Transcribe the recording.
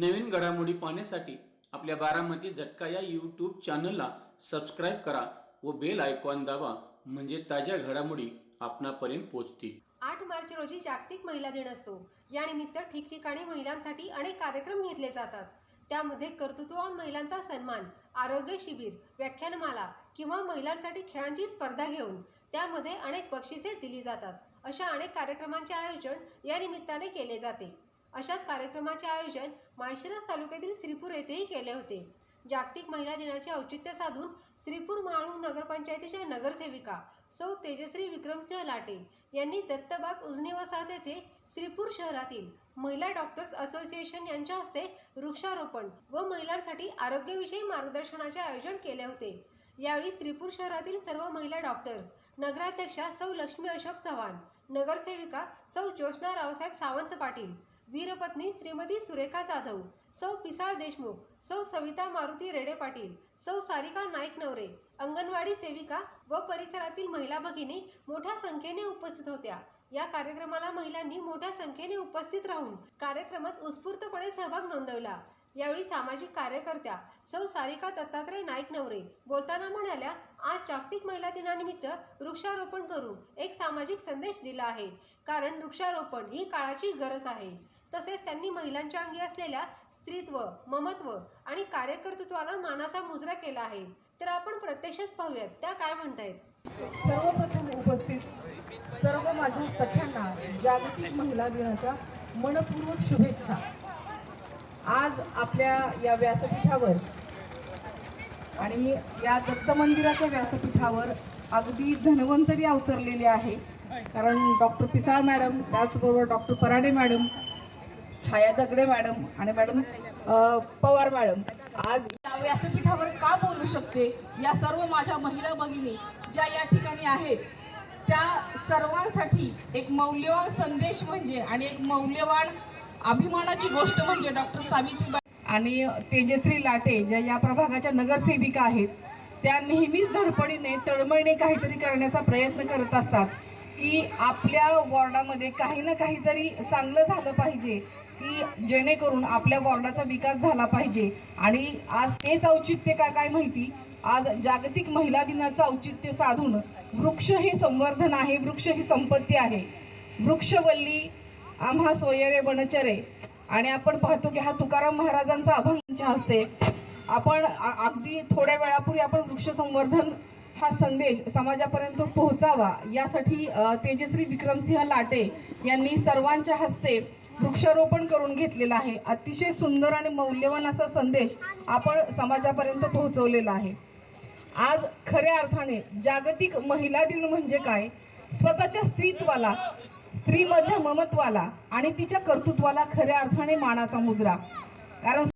नवीन घडामोडी पाहण्यासाठी आपल्या बारामती झटका या यूट्यूब चॅनलला सबस्क्राईब करा व बेल आयकॉन दाबा म्हणजे ताज्या घडामोडी आपणापर्यंत पोहोचतील. आठ मार्च रोजी जागतिक महिला दिन असतो. यानिमित्त ठिकठिकाणी महिलांसाठी अनेक कार्यक्रम घेतले जातात. त्यामध्ये कर्तृत्ववान महिलांचा सन्मान आरोग्य शिबिर व्याख्यानमाला किंवा महिलांसाठी खेळांची स्पर्धा घेऊन त्यामध्ये अनेक बक्षिसे दिली जातात. अशा अनेक कार्यक्रमांचे आयोजन या निमित्ताने केले जाते. अशाच कार्यक्रमाचे आयोजन माळशिरस तालुक्यातील श्रीपूर येथेही केले होते. जागतिक महिला दिनाचे औचित्य साधून श्रीपूर महाळुंग नगरपंचायतीच्या नगरसेविका सौ तेजश्री विक्रमसिंह लाटे यांनी दत्तबाग उजनी वसाहत येथे श्रीपूर शहरातील महिला डॉक्टर्स असोसिएशन यांच्या हस्ते वृक्षारोपण व महिलांसाठी आरोग्यविषयी मार्गदर्शनाचे आयोजन केले होते. यावेळी श्रीपूर शहरातील सर्व महिला डॉक्टर्स नगराध्यक्षा सौ लक्ष्मी अशोक चव्हाण नगरसेविका सौ ज्योत्ना रावसाहेब सावंत पाटील वीरपत्नी श्रीमती सुरेखा जाधव सौ पिसाळ देशमुख सौ सविता मारुती रेडे पाटील सौ सारिका नाईक नवरे अंगणवाडी सेविका व परिसरातील महिला भगिनी मोठ्या संख्येने उपस्थित होत्या. या कार्यक्रमाला महिलांनी मोठ्या संख्येने उपस्थित राहून कार्यक्रमात उत्स्फूर्तपणे सहभाग नोंदवला. यावेळी सामाजिक कार्यकर्त्या सौ सारिका दत्तात्रय नाईक नवरे बोलताना म्हणाल्या आज जागतिक महिला दिनानिमित्त वृक्षारोपण करून एक सामाजिक संदेश दिला आहे. कारण वृक्षारोपण ही काळाची गरज आहे. तसेच त्यांनी महिलांच्या अंगी असलेल्या स्त्रीत्व ममत्व आणि कार्यकर्तृत्वाला मानाचा मुजरा केला आहे. तर आपण प्रत्यक्षच पाहूयात त्या काय म्हणतायत? सर्वप्रथम उपस्थित सर्व माझ्या सख्यांना जागतिक महिला दिनाच्या मनपूर्वक शुभेच्छा. आज आपल्या या व्यासपीठावर आणि या दत्त मंदिराच्या व्यासपीठावर अगदी धन्वंतरी अवतरलेली आहे. कारण डॉक्टर पिसाळ मॅडम त्याचबरोबर doctor Parade madam Chhaya Dagade madam आणि मॅडम पवार मॅडम. आज व्यासपीठावर का बोलू शकते? या सर्व माझ्या महिला भगिनी ज्या या ठिकाणी आहेत त्या सर्वांसाठी एक मौल्यवान संदेश म्हणजे आणि एक मौल्यवान अभिमानाची गोष्ट म्हणजे डॉक्टर सावित्रीबाई. आणि तेजश्री लाटे ज्या या प्रभागाच्या नगरसेविका आहेत त्या नेहमीच धडपडीने तळमळीने काहीतरी करण्याचा प्रयत्न करत असतात. की आपल्या वॉर्डामध्ये काही ना काहीतरी चांगलं झालं पाहिजे की जेणेकरून आपल्या वॉर्डाचा विकास झाला पाहिजे. आणि आज तेच औचित्य का काय माहिती? आज जागतिक महिला दिनाचं औचित्य साधून वृक्ष हे संवर्धन आहे वृक्ष ही संपत्ती आहे. वृक्षवल्ली आम्हा सोयरे बनचरे आणि आपण पाहतो की हा तुकाराम महाराजांचा अभंगच्या हस्ते. आपण अगदी थोड्या वेळापूर्वी आपण वृक्ष संवर्धन हा संदेश समाजापर्यंत पोहोचावा यासाठी तेजश्री विक्रमसिंह लाटे यांनी सर्वांच्या हस्ते वृक्षारोपण करून घेतलेलं आहे. अतिशय सुंदर आणि मौल्यवान असा संदेश आपण समाजापर्यंत पोहोचवलेला आहे. आज खऱ्या अर्थाने जागतिक महिला दिन म्हणजे काय? स्वतःच्या स्त्रीत्वाला स्त्रीमधल्या ममत्वाला आणि तिच्या कर्तृत्वाला खऱ्या अर्थाने मानाचा मुजरा कारण